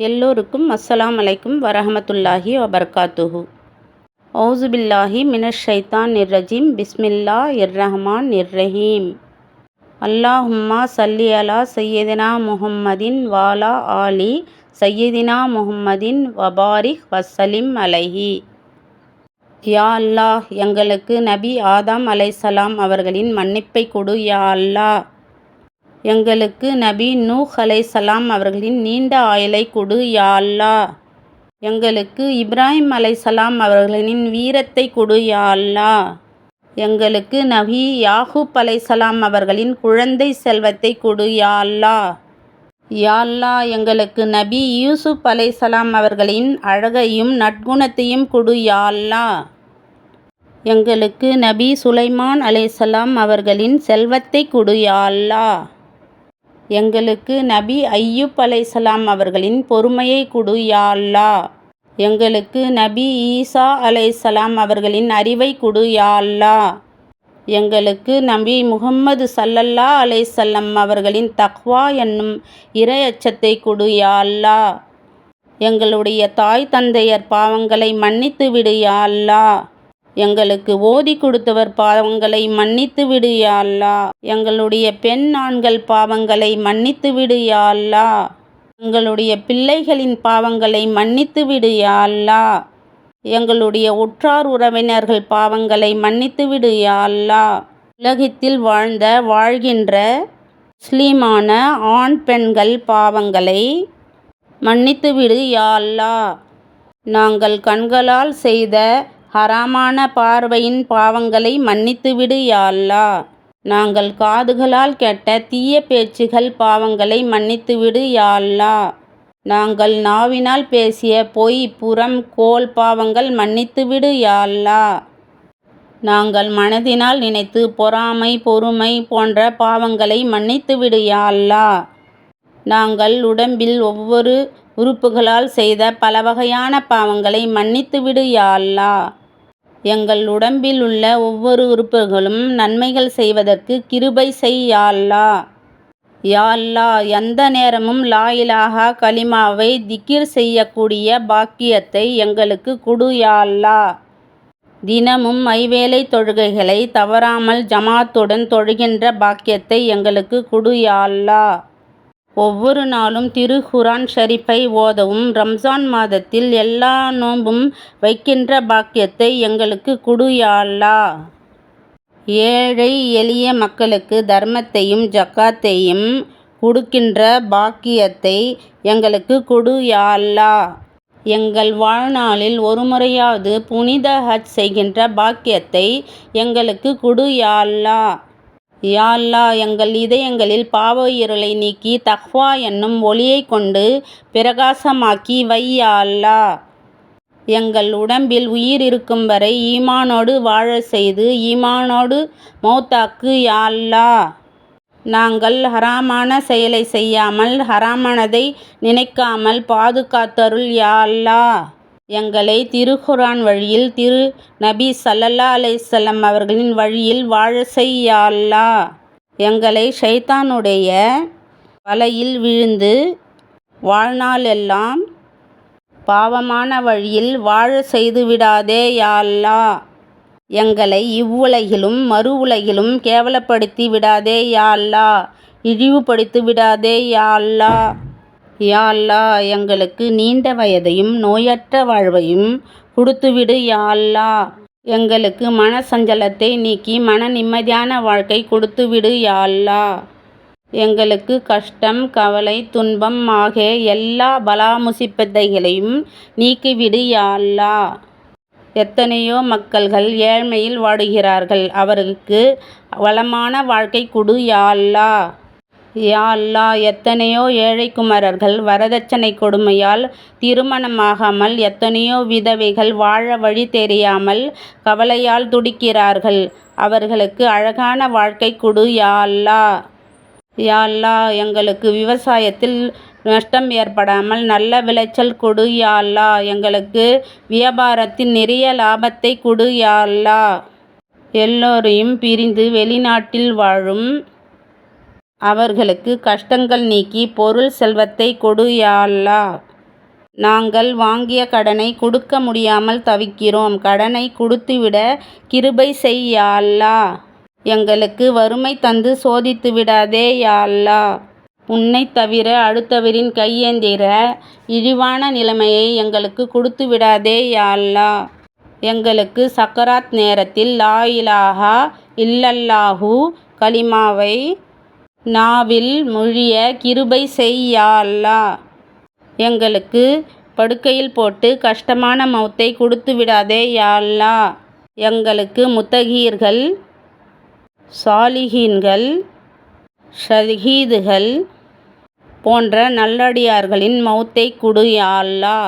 எல்லோருக்கும் அஸ்ஸலாம் அலைக்கும் வரஹமத்துல்லாஹி வபர்காத்துஹு. ஔசுபில்லாஹி மினஷ் ஷைத்தான் நிர்ரஜீம் பிஸ்மில்லா இர்ரஹ்மான் நிர்ரஹீம் அல்லாஹும்மா சல்லி அலா சையதினா முஹம்மதின் வாலா ஆலி சையதினா முஹம்மதின் வபாரிக் வசலிம் அலைஹி. யா அல்லாஹ் எங்களுக்கு நபி ஆதாம் அலைசலாம் அவர்களின் மன்னிப்பை கொடு யா அல்லாஹ். எங்களுக்கு நபி நூஹ் அலைசலாம் அவர்களின் நீண்ட ஆயுளை கொடு யா அல்லா எங்களுக்கு இப்ராஹிம் அலைசலாம் அவர்களின் வீரத்தை கொடு யா அல்லா எங்களுக்கு நபி யாகூப் அலைசலாம் அவர்களின் குழந்தை செல்வத்தை கொடு யா அல்லா யா எங்களுக்கு நபி யூசுப் அலைசலாம் அவர்களின் அழகையும் நற்குணத்தையும் கொடு யா எங்களுக்கு நபி சுலைமான் அலைசலாம் அவர்களின் செல்வத்தை கொடு யா எங்களுக்கு நபி ஐயூப் அலைசலாம் அவர்களின் பொறுமையை கொடு யா எங்களுக்கு நபி ஈசா அலைசலாம் அவர்களின் அறிவை கொடு யா எங்களுக்கு நபி முகம்மது சல்லல்லா அலைசல்லம் அவர்களின் தக்வா என்னும் இறை அச்சத்தை கொடு யா எங்களுடைய தாய் தந்தையர் பாவங்களை மன்னித்து விடு யா எங்களுக்கு ஓதி கொடுத்தவர் பாவங்களை மன்னித்து விடு யாழ்லா எங்களுடைய பெண் ஆண்கள் பாவங்களை மன்னித்து விடு யாழ்லா எங்களுடைய பிள்ளைகளின் பாவங்களை மன்னித்து விடு யாழ்லா எங்களுடைய உற்றார் உறவினர்கள் பாவங்களை மன்னித்து விடு யாழ்லா உலகத்தில் வாழ்ந்த வாழ்கின்ற முஸ்லீமான ஆண் பெண்கள் பாவங்களை மன்னித்து விடு யா நாங்கள் கண்களால் செய்த ஹராமான பார்வையின் பாவங்களை மன்னித்து விடு நாங்கள் காதுகளால் கேட்ட தீய பேச்சுகள் பாவங்களை மன்னித்து விடு நாங்கள் நாவினால் பேசிய பொய் புறம் கோல் பாவங்கள் மன்னித்து விடு நாங்கள் மனதினால் நினைத்து பொறாமை பொறுமை போன்ற பாவங்களை மன்னித்து விடு நாங்கள் உடம்பில் ஒவ்வொரு உறுப்புகளால் செய்த பல வகையான பாவங்களை மன்னித்து விடு எங்கள் உடம்பில் உள்ள ஒவ்வொரு உறுப்புகளும் நன்மைகள் செய்வதற்கு கிருபை செய் யாழ்லா எந்த நேரமும் லாயிலாகா கலிமாவை திக்கிர் செய்யக்கூடிய பாக்கியத்தை எங்களுக்கு குடு யாழ்லா தினமும் ஐவேளை தொழுகைகளை தவறாமல் ஜமாத்துடன் தொழுகின்ற பாக்கியத்தை எங்களுக்கு குடு யாழ்லா ஒவ்வொரு நாளும் திரு குரான் ஷரீஃபை ஓதவும் ரம்ஜான் மாதத்தில் எல்லா நோன்பும் வைக்கின்ற பாக்கியத்தை எங்களுக்கு கொடு ஏழை எளிய மக்களுக்கு தர்மத்தையும் ஜக்காத்தையும் கொடுக்கின்ற பாக்கியத்தை எங்களுக்கு கொடு யா எங்கள் வாழ்நாளில் ஒரு முறையாவது புனித ஹஜ் செய்கின்ற பாக்கியத்தை எங்களுக்கு கொடு யா யாழ்லா எங்கள் இதயங்களில் பாவ இருளை நீக்கி தஹ்வா என்னும் ஒளியை கொண்டு பிரகாசமாக்கி வை யா எங்கள் உடம்பில் உயிர் இருக்கும் வரை ஈமானோடு வாழ செய்து ஈமானோடு மௌத்தாக்கு யாழ்லா நாங்கள் ஹராமான செயலை செய்யாமல் ஹராமானதை நினைக்காமல் பாதுகாத்தருள் யாழ்லா எங்களை திருக்குரான் வழியில் திரு நபி சல்லல்லா அலைசல்லம் அவர்களின் வழியில் வாழ செய் எங்களை ஷைத்தானுடைய வலையில் விழுந்து வாழ்நாளெல்லாம் பாவமான வழியில் வாழ செய்து விடாதே யாழ்லா எங்களை இவ்வுலகிலும் மறு உலகிலும் கேவலப்படுத்தி விடாதே யாழ்லா இழிவுபடுத்தி விடாதே யாழ்லா யா எங்களுக்கு நீண்ட வயதையும் நோயற்ற வாழ்வையும் கொடுத்துவிடு யா அல்லாஹ் எங்களுக்கு மன சஞ்சலத்தை நீக்கி மன நிம்மதியான வாழ்க்கை கொடுத்துவிடு யா எங்களுக்கு கஷ்டம் கவலை துன்பம் ஆகிய எல்லா பலா முசிப்பத்தைகளையும் நீக்கிவிடு யா எத்தனையோ மக்கள்கள் ஏழ்மையில் வாடுகிறார்கள் அவர்களுக்கு வளமான வாழ்க்கை கொடு யா அல்லாஹ் யா அல்லா எத்தனையோ ஏழை குமரர்கள் வரதட்சணை கொடுமையால் திருமணமாகாமல் எத்தனையோ விதவைகள் வாழ வழி தெரியாமல் கவலையால் துடிக்கிறார்கள். அவர்களுக்கு அழகான வாழ்க்கை கொடு யா அல்லா. யா அல்லா எங்களுக்கு விவசாயத்தில் நஷ்டம் ஏற்படாமல் நல்ல விளைச்சல் கொடு யா அல்லா. எங்களுக்கு வியாபாரத்தில் நிறைய லாபத்தை கொடு யா அல்லா. எல்லோரையும் பிரிந்து வெளிநாட்டில் வாழும் அவர்களுக்கு கஷ்டங்கள் நீக்கி பொருள் செல்வத்தை கொடு யா நாங்கள் வாங்கிய கடனை கொடுக்க முடியாமல் தவிக்கிறோம். கடனை கொடுத்துவிட கிருபை செய் எங்களுக்கு வறுமை தந்து சோதித்து விடாதே யாழ்லா உன்னை தவிர அடுத்தவரின் கையேந்திர இழிவான நிலைமையை எங்களுக்கு கொடுத்து விடாதே யாழ்லா எங்களுக்கு சக்கராத் நேரத்தில் லா இலாஹா இல்லல்லாஹு கலிமாவை நாவில் மொழிய கிருபை செய் யா எங்களுக்கு படுக்கையில் போட்டு கஷ்டமான மௌத்தை கொடுத்து விடாதே யா எங்களுக்கு முத்தகீர்கள் சாலிஹீன்கள் ஷஹீதுகள் போன்ற நல்லடியார்களின் மௌத்தை கொடு யா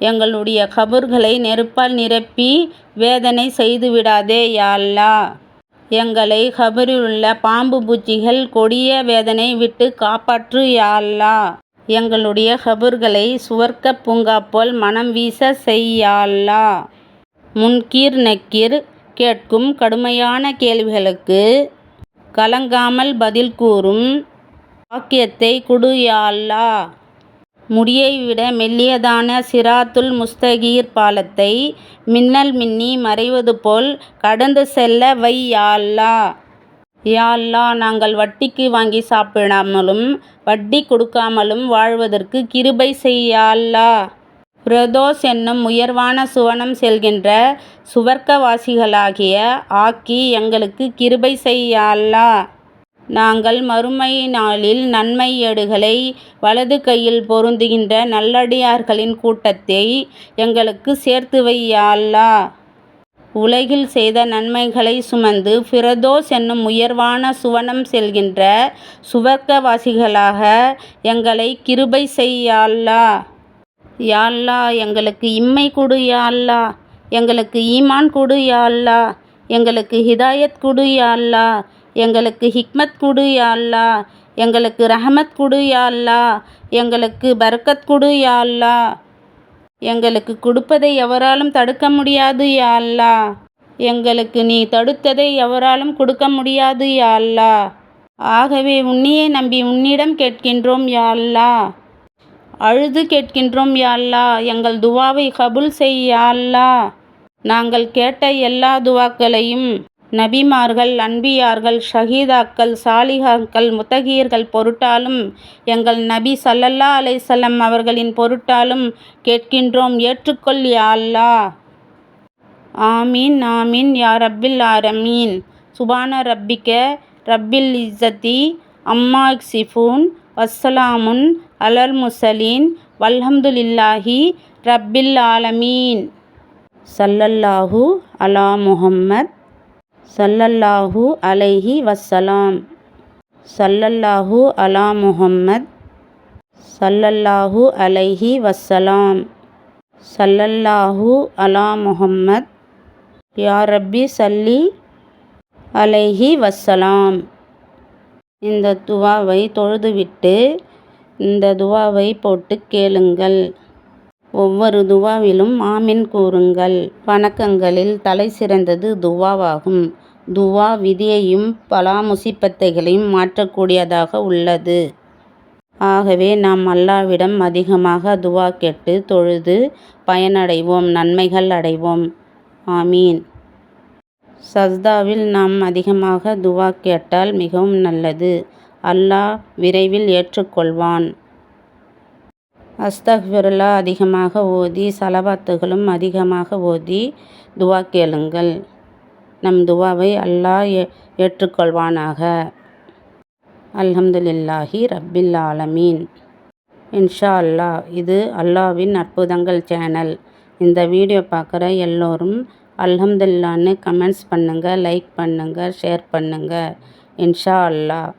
எங்களுடைய கபர்களை நெருப்பால் நிரப்பி வேதனை செய்துவிடாதே யா எங்களை கபரிலுள்ள பாம்பு பூச்சிகள் கொடிய வேதனை விட்டு காப்பாற்று யாழ்லா எங்களுடைய கபர்களை சுவர்க்க பூங்கா போல் மனம் வீச செய் முன்கீர் நக்கீர் கேட்கும் கடுமையான கேள்விகளுக்கு கலங்காமல் பதில் கூறும் பாக்கியத்தை குடு யா முடியை விட மெல்லியதான சிராத்துல் முஸ்தகீர் பாலத்தை மின்னல் மின்னி மறைவது போல் கடந்து செல்ல வை யாழ்லா யாழ்லா நாங்கள் வட்டிக்கு வாங்கி சாப்பிடாமலும் வட்டி கொடுக்காமலும் வாழ்வதற்கு கிருபை செய் பிரதோஸ் என்னும் உயர்வான சுவனம் செல்கின்ற சுவர்க்கவாசிகளாகிய ஆக்கி எங்களுக்கு கிருபை செய் நாங்கள் மறுமை நாளில் நன்மை ஏடுகளை வலது கையில் பொருந்துகின்ற நல்லடியார்களின் கூட்டத்தை எங்களுக்கு சேர்த்து வை யா அல்லா உலகில் செய்த நன்மைகளை சுமந்து ஃபிரதோஸ் என்னும் உயர்வான சுவனம் செல்கின்ற சுவர்க்கவாசிகளாக எங்களை கிருபை செய் யா எங்களுக்கு இம்மை கொடு யா எங்களுக்கு ஈமான் கொடு யா எங்களுக்கு ஹிதாயத் கொடு யா எங்களுக்கு ஹிக்மத் கொடு யா எங்களுக்கு ரஹமத் கொடு யாழ்லா எங்களுக்கு பரக்கத் கொடு யா எங்களுக்கு கொடுப்பதை எவராலும் தடுக்க முடியாது யாழ்லா எங்களுக்கு நீ தடுத்ததை எவராலும் கொடுக்க முடியாது யாழ்லா ஆகவே உன்னையே நம்பி உன்னிடம் கேட்கின்றோம் யாழ்லா அழுது கேட்கின்றோம் யாழ்லா எங்கள் துவாவை கபுல் செய் நாங்கள் கேட்ட எல்லா துவாக்களையும் நபிமார்கள் அன்பியார்கள் ஷஹீதாக்கள் சாலிகாக்கள் முத்தகீர்கள் பொருட்டாலும் எங்கள் நபி சல்லல்லா அலைசல்லம் அவர்களின் பொருட்டாலும் கேட்கின்றோம். ஏற்றுக்கொள் யா ஆமீன் ஆமீன் யா ரப்பில் ஆரமீன். சுபான ரப்பிக்க ரப்பில் இஸ்ஸத்தி அம்மா சிஃபூன் வஸ்ஸலாமுன் அலல் முசலீன் வல்ஹம்துலில்லாஹி ரப்பில் ஆலமீன். சல்லல்லாஹு அலா முஹம்மத். சல்லல்லாஹு அலைஹி வஸ்ஸலாம். சல்லல்லாஹு அலா முஹம்மத். சல்லல்லாஹு அலைஹி வஸ்ஸலாம். சல்லல்லாஹு அலா முஹம்மத். யா ரப்பி சல்லி அலைஹி வஸ்ஸலாம். இந்த துவாவை தொழுதுவிட்டு இந்த துவாவை போட்டு கேளுங்கள். ஒவ்வொரு துவாவிலும் ஆமின் கூறுங்கள். வணக்கங்களில் தலை சிறந்தது துவாவாகும். துவா விதியையும் பலா முசிபத்தைகளையும் மாற்றக்கூடியதாக உள்ளது. ஆகவே நாம் அல்லாவிடம் அதிகமாக துவா கேட்டு தொழுது பயனடைவோம் நன்மைகள் அடைவோம். ஆமீன். சஸ்தாவில் நாம் அதிகமாக துவா கேட்டால் மிகவும் நல்லது. அல்லாஹ் விரைவில் ஏற்றுக்கொள்வான். அஸ்தக்ஃபிருல்லா அதிகமாக ஓதி சலவாத்துகளும் அதிகமாக ஓதி துவா கேளுங்கள். நம் துவாவை அல்லாஹ் ஏ ஏற்றுக்கொள்வானாக. அல்ஹம்துலில்லாஹி ரப்பில் ஆலமீன். இன்ஷா அல்லாஹ் இது அல்லாவின் அற்புதங்கள் சேனல் இந்த வீடியோ பார்க்குற எல்லோரும் அல்ஹம்துல்லான்னு கமெண்ட்ஸ் பண்ணுங்கள் லைக் பண்ணுங்கள் ஷேர் பண்ணுங்கள் இன்ஷா அல்லாஹ்.